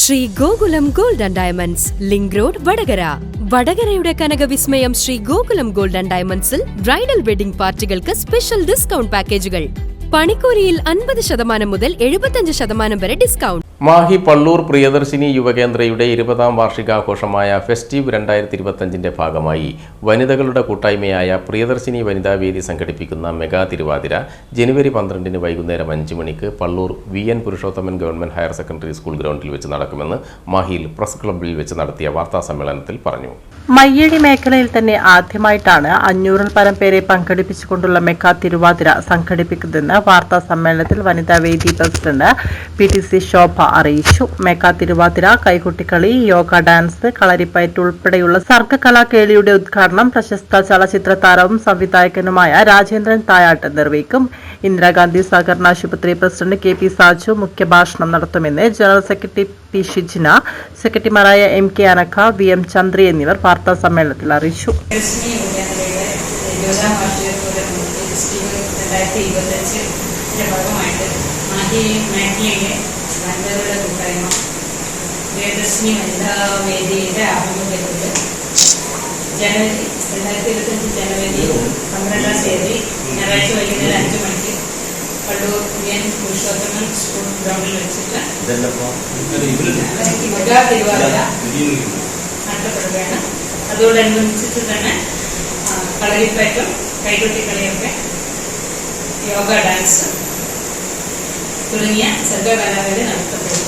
Sree Gokulam gold and diamonds link road Vadakara. വടകരയുടെ കനകവിസ്മയം Sree Gokulam gold and ഡയമണ്ട്സിൽ bridal wedding പാർട്ടികൾക്ക് special discount പാക്കേജുകൾ. പണിക്കൂലിയിൽ അൻപത് ശതമാനം മുതൽ എഴുപത്തഞ്ച് ശതമാനം വരെ ഡിസ്കൗണ്ട്. മാഹി പള്ളൂർ പ്രിയദർശിനി യുവകേന്ദ്രയുടെ ഇരുപതാം വാർഷികാഘോഷമായ ഫെസ്റ്റീവ് രണ്ടായിരത്തി ഇരുപത്തഞ്ചിന്റെ ഭാഗമായി വനിതകളുടെ കൂട്ടായ്മയായ പ്രിയദർശിനി വനിതാ വേദി സംഘടിപ്പിക്കുന്ന മെഗാ തിരുവാതിര ജനുവരി പന്ത്രണ്ടിന് വൈകുന്നേരം അഞ്ച് മണിക്ക് Pallur V N Purushothaman government higher secondary school ഗ്രൗണ്ടിൽ വെച്ച് നടക്കുമെന്ന് മാഹിയിൽ പ്രസ് ക്ലബ്ബിൽ വെച്ച് നടത്തിയ വാർത്താ സമ്മേളനത്തിൽ പറഞ്ഞു. മയ്യഴി മേഖലയിൽ തന്നെ ആദ്യമായിട്ടാണ് അഞ്ഞൂറിൽ പരം പേരെ പങ്കെടുപ്പിച്ചുകൊണ്ടുള്ള മെഗാ തിരുവാതിര സംഘടിപ്പിക്കുന്നതെന്ന് വാർത്താ സമ്മേളനത്തിൽ വനിതാ വേദി president P T C Shobha അറിയിച്ചു. മേക്കാ തിരുവാതിര കൈകുട്ടിക്കളി യോഗ ഡാൻസ് കളരിപ്പയറ്റ് ഉൾപ്പെടെയുള്ള സർഗകലാകേളിയുടെ ഉദ്ഘാടനം പ്രശസ്ത ചലച്ചിത്ര താരവും സംവിധായകനുമായ രാജേന്ദ്രൻ തായാട്ട് നിർവഹിക്കും. ഇന്ദിരാഗാന്ധി സഹകരണ ആശുപത്രി പ്രസിഡന്റ് കെ പി സാജു മുഖ്യഭാഷണം നടത്തുമെന്ന് ജനറൽ സെക്രട്ടറി പി ഷിജിന സെക്രട്ടറിമാരായ M K Anagha V M Chandri എന്നിവർ വാർത്താ സമ്മേളനത്തിൽ അറിയിച്ചു. ഭാഗമായിട്ട് ആദ്യം മേഖലയിലെ വനിതകളുടെ കൂട്ടായ്മ ജയദർശിനി വനിതാ വേദിയുടെ ആഭിമുഖ്യത്തിൽ ജനുവരി രണ്ടായിരത്തി ഇരുപത്തഞ്ച് ജനുവരി പന്ത്രണ്ടാം തീയതി ഞായറാഴ്ച വൈകുന്നേരം അഞ്ച് മണിക്ക്. പള്ളൂർ എൻ പുരുഷോത്തമൻ സ്കൂൾ ഗ്രൗണ്ടിൽ വെച്ചിട്ട് മെഗാ തിരുവാതിര നടത്തപ്പെടുകയാണ് അതോടനുബന്ധിച്ചിട്ട് തന്നെ കളരിപ്പയറ്റും കൈകൊട്ടിക്കളിയൊക്കെ യോഗ ഡാൻസ് துணைய சர்க்கர வேளாவது நடத்தப்படும்